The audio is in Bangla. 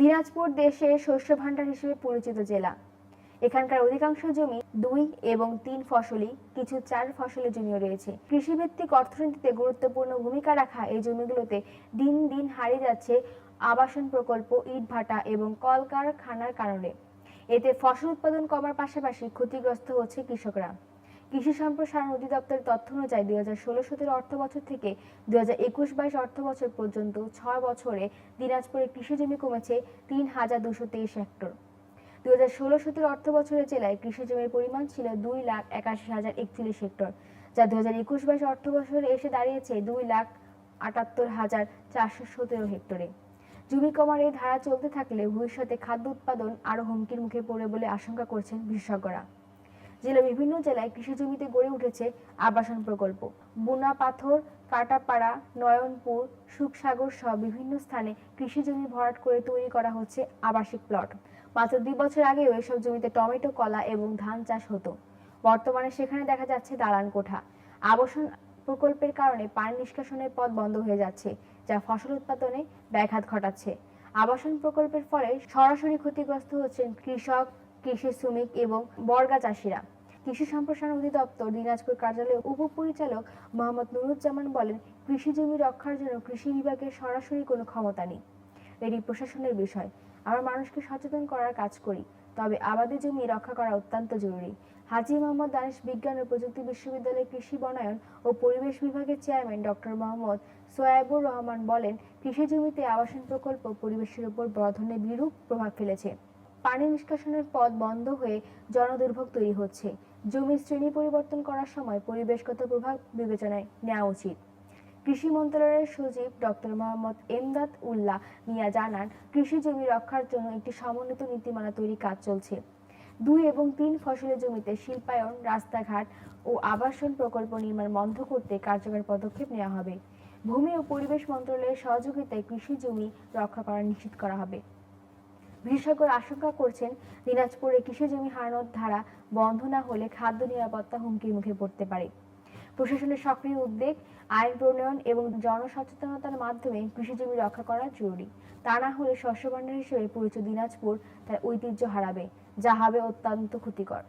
দিনাজপুর দেশে শস্য ভাণ্ডার হিসেবে পরিচিত জেলা। এখানকার অধিকাংশ জমি দুই এবং তিন ফসলি, কিছু চার ফসলের জমিও রয়েছে। কৃষিভিত্তিক অর্থনীতিতে গুরুত্বপূর্ণ ভূমিকা রাখা এই জমিগুলোতে দিন দিন হারিয়ে যাচ্ছে আবাসন প্রকল্প ইটভাটা এবং কলকারখানার কারণে। এতে ফসল উৎপাদন কমার পাশাপাশি ক্ষতিগ্রস্ত হচ্ছে কৃষকরা। কৃষি সম্প্রসারণ অধিদপ্তরের তথ্য অনুযায়ী দুই হাজার ষোলো সতেরো অর্থ বছর থেকে দুই হাজার একুশ বাইশ অর্থ বছর পর্যন্ত ছয় বছরে দিনাজপুরে কৃষি জমি কমেছে তিন হাজার দুশো তেইশ হেক্টর। দুই হাজার ষোলো সতেরো অর্থ বছরে জেলায় কৃষি জমির পরিমাণ ছিল দুই লাখ একাশি হাজার একচল্লিশ হেক্টর, যা দুই হাজার একুশ বাইশ অর্থ বছরে এসে দাঁড়িয়েছে দুই লাখ আটাত্তর হাজার চারশো সতেরো হেক্টরে। জমি কমার এই ধারা চলতে থাকলে ভবিষ্যতে খাদ্য উৎপাদন আরও হুমকির মুখে পড়বে বলে আশঙ্কা করছেন বিশেষজ্ঞরা। জেলার বিভিন্ন জেলায় কৃষি জমিতে গড়ে উঠেছে আবাসন প্রকল্প। বুনা পাথর, কাটাপাড়া, নয়নপুর, সুখসাগর সহ বিভিন্ন স্থানে কৃষি জমি ভরাট করে তৈরি করা হচ্ছে আবাসিক প্লট। মাত্র দুই বছর আগেও এসব জমিতে টমেটো, কলা এবং ধান চাষ হতো। বর্তমানে সেখানে দেখা যাচ্ছে দালান কোঠা। আবাসন প্রকল্পের কারণে পানি নিষ্কাশনের পথ বন্ধ হয়ে যাচ্ছে, যা ফসল উৎপাদনে ব্যাঘাত ঘটাচ্ছে। আবাসন প্রকল্পের ফলে সরাসরি ক্ষতিগ্রস্ত হচ্ছেন কৃষক কৃষি শ্রমিক এবং বর্গা চাষিরা। কৃষি সম্প্রসারণ অধিদপ্তর দিনাজপুর কার্যালয়ের উপপরিচালক মোহাম্মদ নুরুজ্জামান বলেন, কৃষি জমি রক্ষার জন্য কৃষি বিভাগের সরাসরি কোনো ক্ষমতা নেই। এটি প্রশাসনের বিষয়। আমরা মানুষকে সচেতন করার কাজ করি, তবে আবাদি জমি রক্ষা করা অত্যন্ত জরুরি। হাজি মোহাম্মদ দানিশ বিজ্ঞান ও প্রযুক্তি বিশ্ববিদ্যালয়ের কৃষি বনায়ন ও পরিবেশ বিভাগের চেয়ারম্যান ডক্টর মোহাম্মদ সোয়াইবুর রহমান বলেন, কৃষি জমিতে আবাসন প্রকল্প পরিবেশের উপর বড় ধরনের বিরূপ প্রভাব ফেলেছে। পানি নিষ্কাশনের পথ বন্ধ হয়ে জনদুর্ভোগ তৈরি হচ্ছে। জমির শ্রেণি পরিবর্তন করার সময় পরিবেশগত প্রভাব বিবেচনায় নেওয়া উচিত। কৃষি মন্ত্রণালয়ের সচিব ডক্টর মোহাম্মদ এমদাদ উল্লাহ মিয়া জানান, কৃষি জমি রক্ষার জন্য একটি সমন্বিত নীতিমালা তৈরি কাজ চলছে। দুই এবং তিন ফসলের জমিতে শিল্পায়ন, রাস্তাঘাট ও আবাসন প্রকল্প নির্মাণ বন্ধ করতে কার্যকর পদক্ষেপ নেওয়া হবে। ভূমি ও পরিবেশ মন্ত্রণালয়ের সহযোগিতায় কৃষি জমি রক্ষা করা নিশ্চিত করা হবে। বিশেষজ্ঞরা আশঙ্কা করছেন দিনাজপুরে কৃষি জমি হারানোর ধারা বন্ধ না হলে খাদ্য নিরাপত্তা হুমকির মুখে পড়তে পারে। প্রশাসনের সক্রিয় উদ্বেগ, আইন প্রণয়ন এবং জনসচেতনতার মাধ্যমে কৃষি জমি রক্ষা করা জরুরি। তা না হলে শস্য ভাণ্ডার হিসেবে পরিচিত দিনাজপুর তার ঐতিহ্য হারাবে, যা হবে অত্যন্ত ক্ষতিকর।